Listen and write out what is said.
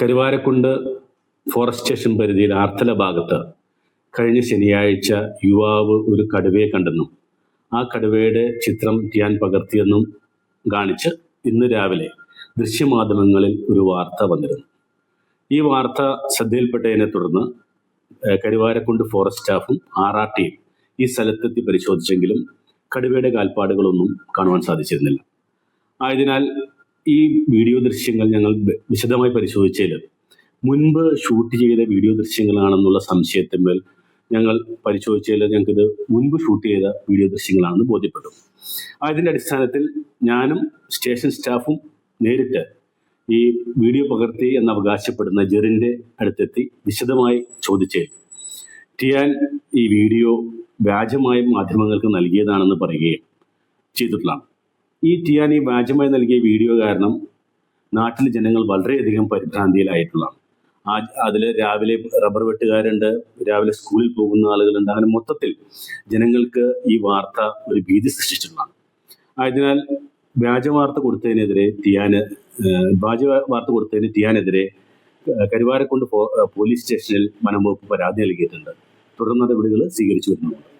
Karuvarakundu forest station പരിധിയിൽ ആർത്തല ഭാഗത്ത് കഴിഞ്ഞ ശനിയാഴ്ച യുവാവ് ഒരു കടുവയെ കണ്ടെന്നും ആ കടുവയുടെ ചിത്രം ടിയാൻ പകർത്തിയെന്നും കാണിച്ച് ഇന്ന് രാവിലെ ദൃശ്യമാധ്യമങ്ങളിൽ ഒരു വാർത്ത വന്നിരുന്നു. ഈ വാർത്ത ശ്രദ്ധയിൽപ്പെട്ടതിനെ തുടർന്ന് കരുവാരക്കുണ്ട് ഫോറസ്റ്റ് സ്റ്റാഫും ആർ ആർ ടിയും ഈ സ്ഥലത്തെത്തി പരിശോധിച്ചെങ്കിലും കടുവയുടെ കാൽപ്പാടുകളൊന്നും കാണുവാൻ സാധിച്ചിരുന്നില്ല. ആയതിനാൽ ഈ വീഡിയോ ദൃശ്യങ്ങൾ ഞങ്ങൾ വിശദമായി പരിശോധിച്ചതിൽ മുൻപ് ഷൂട്ട് ചെയ്ത വീഡിയോ ദൃശ്യങ്ങളാണെന്നുള്ള സംശയത്തിന്മേൽ ഞങ്ങൾ പരിശോധിച്ചതിൽ ഞങ്ങൾക്കിത് മുൻപ് ഷൂട്ട് ചെയ്ത വീഡിയോ ദൃശ്യങ്ങളാണെന്ന് ബോധ്യപ്പെട്ടു. അതിന്റെ അടിസ്ഥാനത്തിൽ ഞാനും സ്റ്റേഷൻ സ്റ്റാഫും നേരിട്ട് ഈ വീഡിയോ പകർത്തി എന്ന് അവകാശപ്പെടുന്ന ജെറിന്റെ അടുത്തെത്തി വിശദമായി ചോദിച്ചേ. ടിയാൻ ഈ വീഡിയോ വ്യാജമായി മാധ്യമങ്ങൾക്ക് നൽകിയതാണെന്ന് പറയുകയും ചെയ്തിട്ടുള്ളതാണ്. ഈ ടിയാനി വ്യാജമായി നൽകിയ വീഡിയോ കാരണം നാട്ടിലെ ജനങ്ങൾ വളരെയധികം പരിഭ്രാന്തിയിലായിട്ടുള്ളതാണ്. ആ അതിൽ രാവിലെ റബ്ബർ വെട്ടുകാരുണ്ട് രാവിലെ സ്കൂളിൽ പോകുന്ന ആളുകളുണ്ട്. അങ്ങനെ മൊത്തത്തിൽ ജനങ്ങൾക്ക് ഈ വാർത്ത ഒരു ഭീതി സൃഷ്ടിച്ചിട്ടുള്ളതാണ്. ആയതിനാൽ വ്യാജ വാർത്ത കൊടുത്തതിനെതിരെ ടിയാന് വ്യാജ വാർത്ത കൊടുത്തതിന് ടിയാനെതിരെ പോ- പോലീസ് സ്റ്റേഷനിൽ വനംവകുപ്പ് പരാതി നൽകിയിട്ടുണ്ട്. തുടർ നടപടികൾ സ്വീകരിച്ചു വരുന്നുണ്ട്.